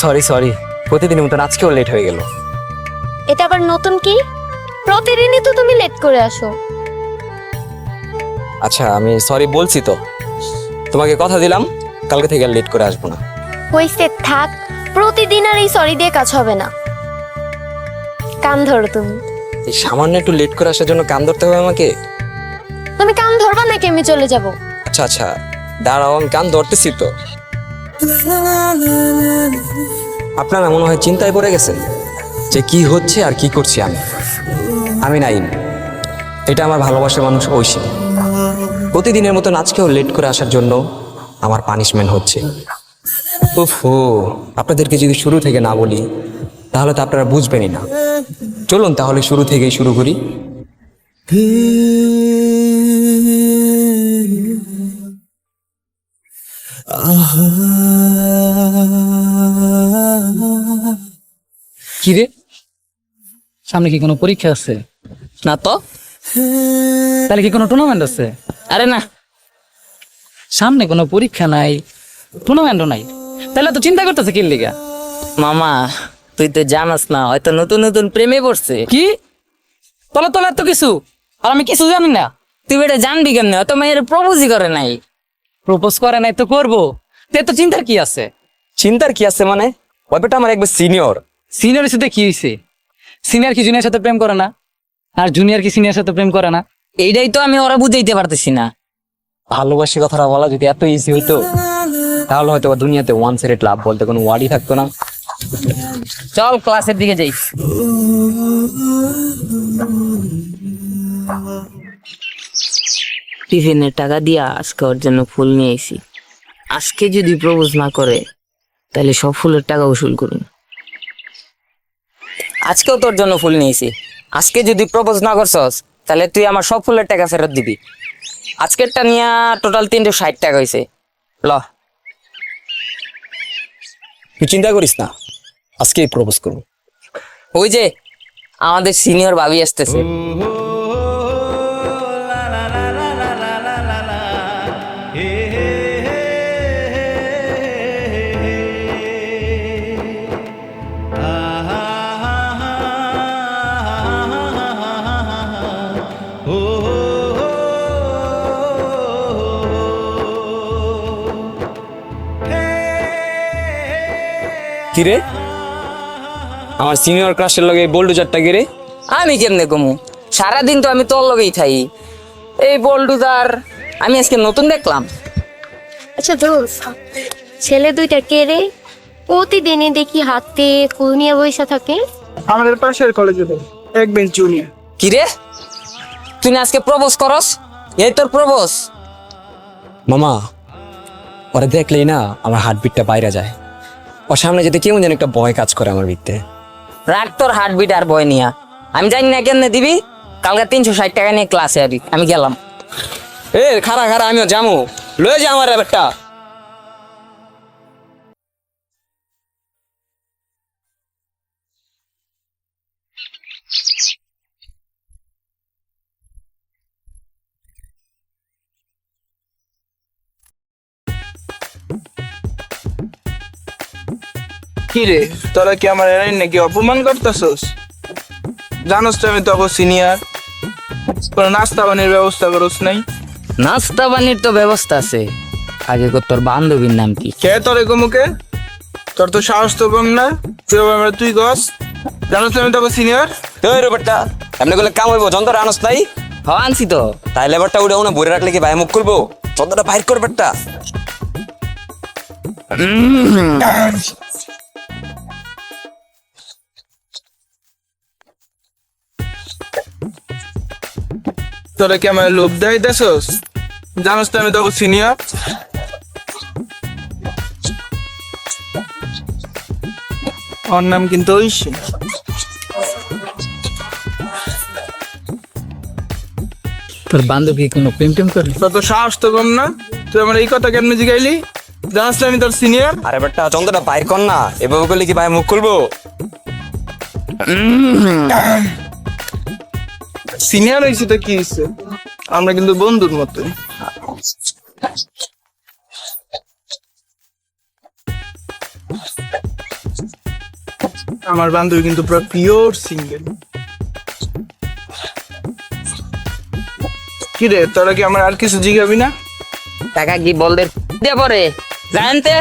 Sorry sorry. প্রতিদিনের মতন আজকেও লেট হয়ে গেল। এটা আবার নতুন কি? প্রতিদিনই তো তুমি লেট করে আসো। আচ্ছা আমি সরি বলছি তো। তোমাকে কথা দিলাম কালকে থেকে আর লেট করে আসব না। হইছে থাক। প্রতিদিন আর এই সরি দিয়ে কাজ হবে না। কান ধরো তুমি। এই সামান্য একটু লেট করে আসার জন্য কান ধরতে হবে আমাকে? তুমি কান ধরবা নাকি আমি চলে যাব? আচ্ছা আচ্ছা। দাঁড়াও আমি কান ধরতেছি তো। আপনারা মনে হয় চিন্তায় পড়ে গেছেন যে কি হচ্ছে আর কি করছি আমি। আমি নাইম। এটা আমার ভালোবাসার মানুষ ঐশী। প্রতিদিনের মতো আজকেও লেট করে আসার জন্য আমার পানিশমেন্ট হচ্ছে। ওহো আপনাদেরকে যদি শুরু থেকে না বলি, তাহলে তো আপনারা বুঝবেনই না। চলুন তাহলে শুরু থেকেই শুরু করি। কি রে সামনে কি কোনো পরীক্ষা আছে? না তো। তাহলে কি কোনো টুর্নামেন্ট আছে? আরে না। সামনে কোনো পরীক্ষা নাই টুর্নামেন্টও নাই। তাহলে তো চিন্তা করতেছে কি লিগা? মামা তুই তো জানাস না হয়তো নতুন নতুন প্রেমে পড়ছে। কি? তলে তলে এত কিছু? আর আমি কিছু জানি না। তুই এটা জানবি কেমনে? হয়তো মেয়ের প্রপোজই করে নাই। প্রপোজ করে নাই তো করব। তে তো চিন্তার কি আছে? চিন্তার কি আছে মানে? ওই বেটা আমার একবার সিনিয়র সিনিয়রের সাথে কি হয়েছে সিনিয়র কি জুনিয়র সাথে প্রেম করে না? আর জুনিয়র কি সিনিয়র সাথে প্রেম করে না? এইটাই তো আমি ওরা বুঝাইতে পারতেছি না। ভালোবাসি কথাটা বলা যদি এত ইজি হইতো তাহলে হয়তো দুনিয়াতে ওয়ান সাইডেড লাভ বলতে কোনো ওয়ার্ডই থাকতো না। চল ক্লাসের দিকে যাই। টিফিনের টাকা দিয়া আজকে ওর জন্য ফুল নিয়ে এসি আজকে যদি প্রপোজ না করে তাহলে সব ফুলের টাকা উসুল করুন। আজকেও তোর জন্য ফুল নিয়েছি। আজকে যদি প্রপোজ না করছস তাহলে তুই আমার সব ফুলের টাকা ফেরত দিবি। আজকেরটা নিয়ে টোটাল তিনশো ষাট টাকা হয়েছে। ল। তুই চিন্তা করিস না আজকেই প্রপোজ করব। ওই যে আমাদের সিনিয়র ভাবি আসতেছে। কিরে? আমার সিনিয়র ক্লাসের লগে বোল্ডুজারটা গিরে আমি কেমনে কমু? সারাদিন তো আমি তোর লগেই থাই। এই বল্ডুদার আমি আজকে নতুন দেখলাম। আচ্ছা দোস্ত ছেলে দুইটা কে রে? প্রতিদিনই দেখি হাতে ফুল নিয়ে বসে থাকে। আমাদের পাশের কলেজে এক বেঞ্চ জুনিয়র কি রে তুই না আজকে প্রপোজ করস? এই তোর প্রপোজ মামা ওরা দেখলেই না আমার হার্টবিটটা বাইরে যায়। ওর সামনে যেতে কেউ যেন একটা ভয় কাজ করে আমার বৃত্তে রাগ তোর হার্টবিট আর বয় নিয়া। আমি জানি না কেন দিবি কালকে তিনশো ষাট টাকা নিয়ে ক্লাসে আবি আমি গেলাম। এ খারা খারা আমিও জামু লয়ে যা আমার ব্যাপারটা। কি রে তোরা কি আমার এরাই নাকি অপমান করতেছস? জানোস তো আমি তখন সিনিয়র কোনো নাস্তা পানির ব্যবস্থা করস নাই? নাস্তা পানির তো ব্যবস্থা আছে। আগে কর তোর বান্ধবীর নাম কি? কে তোর মুখে তোর তো সাহস তো কম না। তুই আমরা তুই গস জানোস তো আমি তখন সিনিয়র তুই ব্যাপারটা এমনি করলে কাম হইব যন্ত্র আনস নাই? হ আনছি তো। তাই লেবারটা উঠে উনি ভরে রাখলে কি ভাই মুখ করব যন্ত্রটা বাইর কর ব্যাপারটা তোরা কি আমার লোভ দেয় দেছস জানোস তো আমি তখন সিনিয়র ওর নাম কিন্তু ঐশী। তোর বান্ধবী কোনো প্রেম টেম করে তোর তো সাহস তো কম না। তুই আমার এই কথা কেমনে জিগাইলি? জানাস আমি তোর সিনিয়র আরে ব্যাপারটা যন্ত্রটা বাইর কর না। এভাবে করলে কি ভাই মুখ খুলবো? সিনিয়র হয়েছি তো কি হয়েছে? আমরা কিন্তু বন্ধুর মতো আমার বান্ধবী কিন্তু পুরো পিওর সিঙ্গেল কি রে তোরা কি আমার আর কিছু জিগাবি না? টাকা কি বলদের দিয়ে পরে? জানতে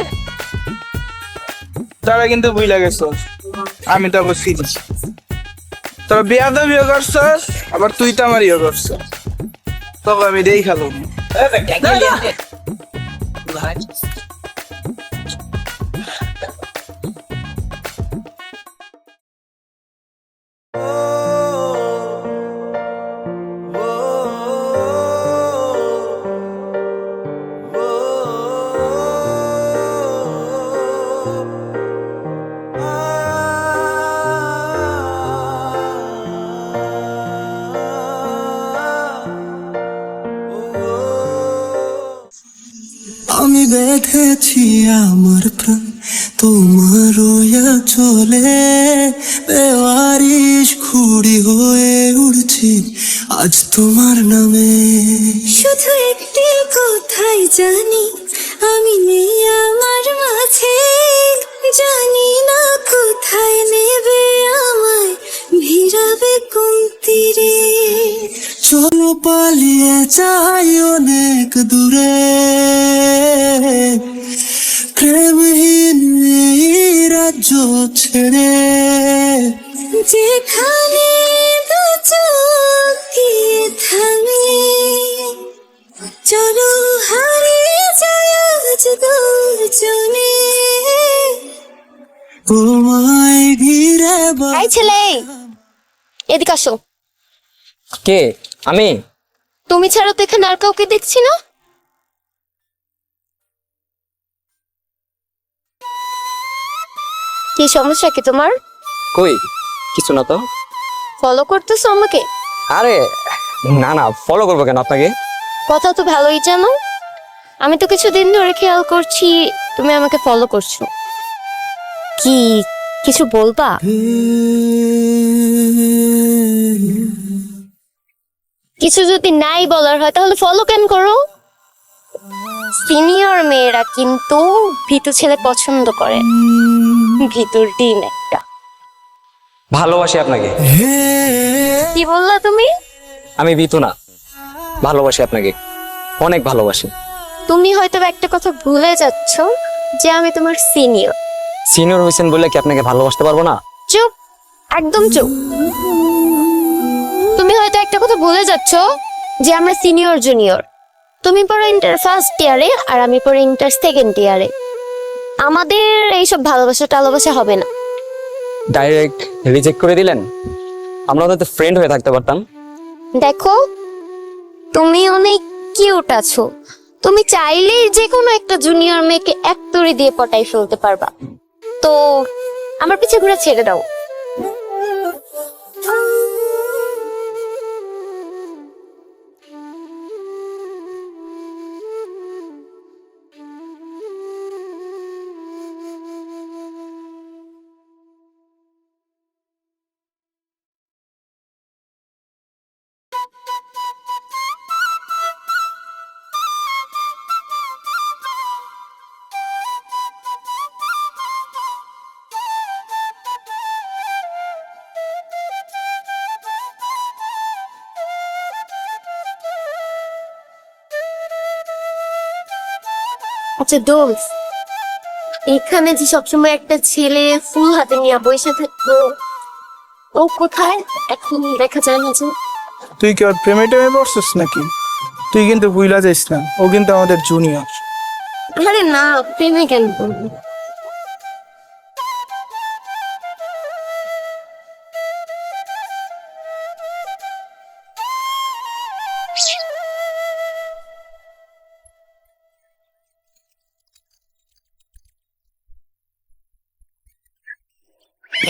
তোরা কিন্তু বুঝলা গেছ। আমি তো অবশ্যই বিয়া তো বিয়ে করছস। আবার তুই তো আমার ইয়ে করছ তোকে আমি দেই খালো আমি বেঁধেছি আমার প্রাণ। তোমার চলে। বেওয়ারিশ খুঁড়ি হয়ে উড়ছি আজ তোমার নামে। শুধু একটি কথাই জানি আমি নেই আমার মাঝে। জানি না কোথায় নেবে আমায় ভিড়াবে কোন তীরে। চলো পালিয়ে যাই অনেক দূরে। তোমায় ঘিরে এই ছেলে এদিকে আসো। কে? আমি? তুমি ছাড়া তো এখানে আর কাউকে দেখছি না। কি সমস্যা কি তোমার? কই? কিছু না তো। ফলো করতেছো আমাকে? আরে না না ফলো করব কেন আপনাকে? কথা তো ভালোই জানো। আমি তো কিছুদিন ধরে খেয়াল করছি তুমি আমাকে ফলো করছ। কি কিছু বলবা? কিছু যদি নাই বলার হয় তাহলে ফলো কেন করো? সিনিয়র মেয়েরা কিন্তু ভীতু ছেলে পছন্দ করে। ভিতর ডিম একটা। ভালোবাসি আপনাকে। কি বললা তুমি? আমি ভিতু না। ভালোবাসি আপনাকে। অনেক ভালোবাসি। তুমি হয়তো একটা কথা ভুলে যাচ্ছ যে আমি তোমার সিনিয়র সিনিয়র হয়েছেন বলে কি আপনাকে ভালোবাসতে পারব না? চুপ একদম চুপ। তুমি হয়তো একটা কথা ভুলে যাচ্ছ যে আমরা সিনিয়র জুনিয়র। তুমি পড়ো ইন্টার ফার্স্ট ইয়ারে আর আমি পড়ো ইন্টার সেকেন্ড ইয়ারে আমাদের এইসব ভালোবাসা টালোবাসা হবে না। ডাইরেক্ট রিজেক্ট করে দিলেন? আমরা তো ফ্রেন্ড হয়ে থাকতে পারতাম। দেখো তুমি অনেক কিউট আছো। তুমি চাইলেই যে কোনো একটা জুনিয়র মেয়েকে এক তরি দিয়ে পটাই ফেলতে পারবা। তো আমার পিছে ঘুরে ছেড়ে দাও। আচ্ছা দোষ এখানে যে সবসময় একটা ছেলে ফুল হাতে নিয়ে বসে থাকতো ও কোথায়? এখন দেখা যায় না যে। তুই কি ওর প্রেমে টেমে পড়ছিস নাকি? তুই কিন্তু ভুইলা যাইস না ও কিন্তু আমাদের জুনিয়র আরে না প্রেমে কেন পড়ব?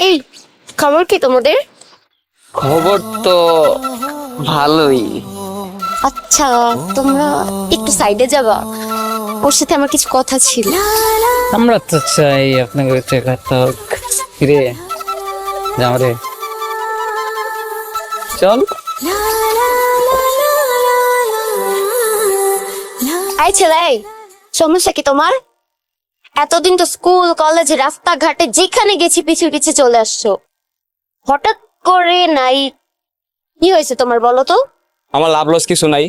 এই খবর কি তোমাদের? খবর তো ভালোই। আচ্ছা তোমরা একটু সাইডে যাবা। ওর সাথে আমার কিছু কথা ছিল। আমরা তো চাই আপনাকে চেকাতক রে যাও রে। চল। আই ছেলে সমস্যা কি তোমার? এতদিন তো স্কুল কলেজ রাস্তাঘাটে যেখানে গেছি পিছু পিছে চলে আসছো। হঠাৎ করে নাই। কি হয়েছে তোমার বলো তো? আমার লাভ লস কিছু নাই।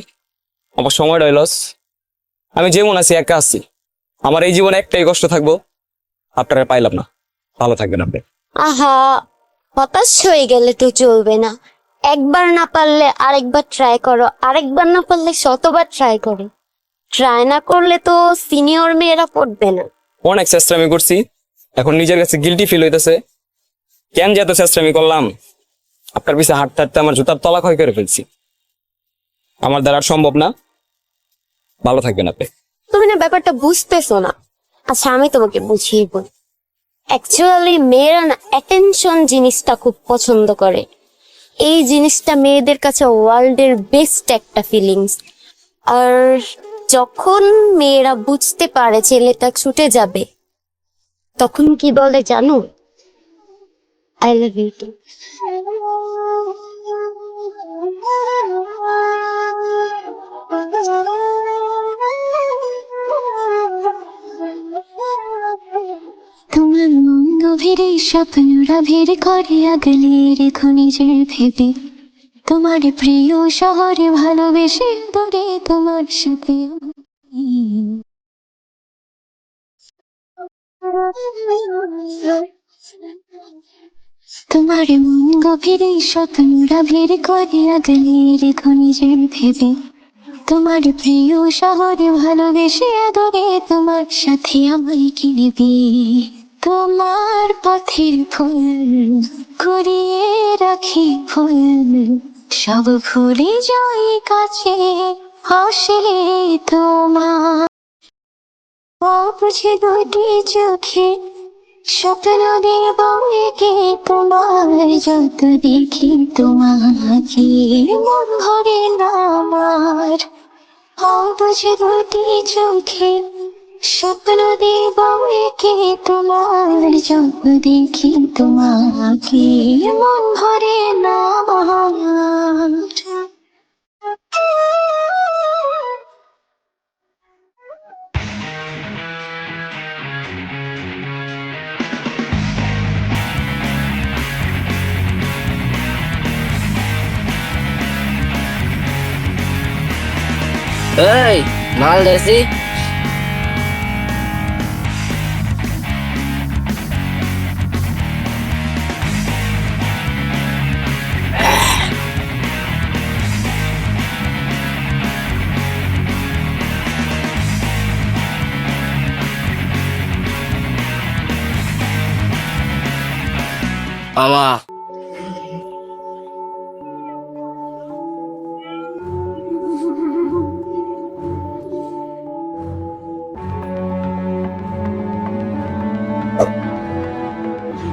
আমার সময়টাই লস আমি যেমন আছি একা আছি। আমার এই জীবনে একটাই কষ্ট থাকব। আপনারা পাইলাম না। ভালো থাকবেন আপনি। আহা হতাশ হয়ে গেলে তো চলবে না। একবার না পারলে আরেকবার ট্রাই করো। আরেকবার না পারলে শতবার ট্রাই করো। ট্রাই না করলে তো সিনিয়র মেয়েরা পড়বে না। অনেক চেষ্টা আমি করছি। এখন নিজের কাছে গিলটি ফিল হইতেছে। কেন যে এত চেষ্টা আমি করলাম? আপনার পিছে হাঁটতে হাঁটতে আমার জুতার তলা ক্ষয় করে ফেলছি। আমার দ্বারা সম্ভব না। ভালো থাকবেন আপনি। তুমি না ব্যাপারটা বুঝতেছো না। আচ্ছা আমি তোমাকে বুঝিয়ে বলি। অ্যাকচুয়ালি মেয়েরা না অ্যাটেনশন জিনিসটা খুব পছন্দ করে। এই জিনিসটা মেয়েদের কাছে ওয়ার্ল্ডের বেস্ট একটা ফিলিংস আর যখন মেয়েরা বুঝতে পারে ছেলেটা ছুটে যাবে, তখন কি বলে জানো? আই লাভ ইউ টু তোমার মন গভীরে স্বপ্নরা ভিড় করে আগলে রেখো নিজের ভেবে। তোমার প্রিয় শহরে ভালোবেসে দরে তোমার সাথে তোমার মন গভীরে স্বপ্নরা ভিড় করে আগলে রেখো নিজের ভেবে। তোমার প্রিয় শহরে ভালোবেসে আদরে তোমার সাথে আমায় কিনবি। তোমার পথের ফুল করিয়ে রাখি ফুল সব ভুলে যাই কাছে হাসলে তোমার। বুঝে দুটি চোখে, স্বপ্ন দেব একে, তোমার যত দেখি তোমাকে। মন ভরে না আমার বুঝে দুটি চোখে স্বপ্ন দেব একে তোমার যত দেখি তোমাকে? মন ভরে না এই মাল Olha lá.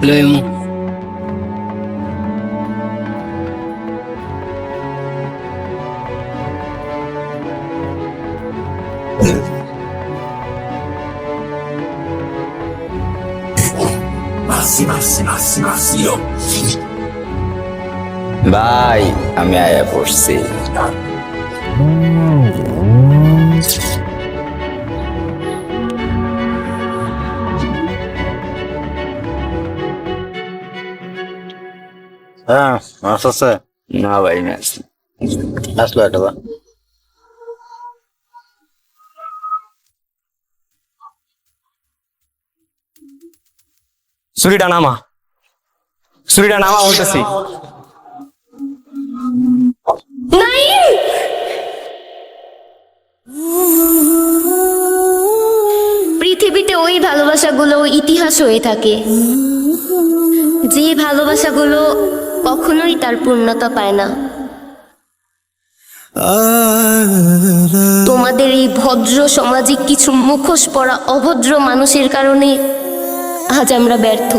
Olha aí, mano. দেছি আমা লইমু ভাই আমি আয়া পড়ছি হ্যাঁ মাছ আছে না ভাই ম্যাচ আসলো একটা ছুরিটা নামা। ছুরিটা নামা বলতেছি। পৃথিবীতে ওই ভালোবাসাগুলো ইতিহাস হয়ে থাকে। যে ভালোবাসাগুলো কখনোই তার পূর্ণতা পায় না। তোমাদের এই ভদ্র সামাজিক কিছু মুখোশ পরা অভদ্র মানুষের কারণে আজ আমরা ব্যর্থ।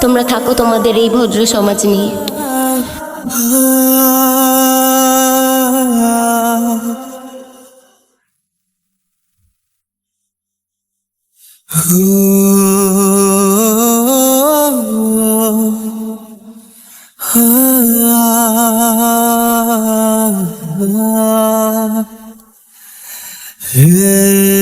তোমরা থাকো তোমাদের এই ভদ্র সমাজ নিয়ে। রা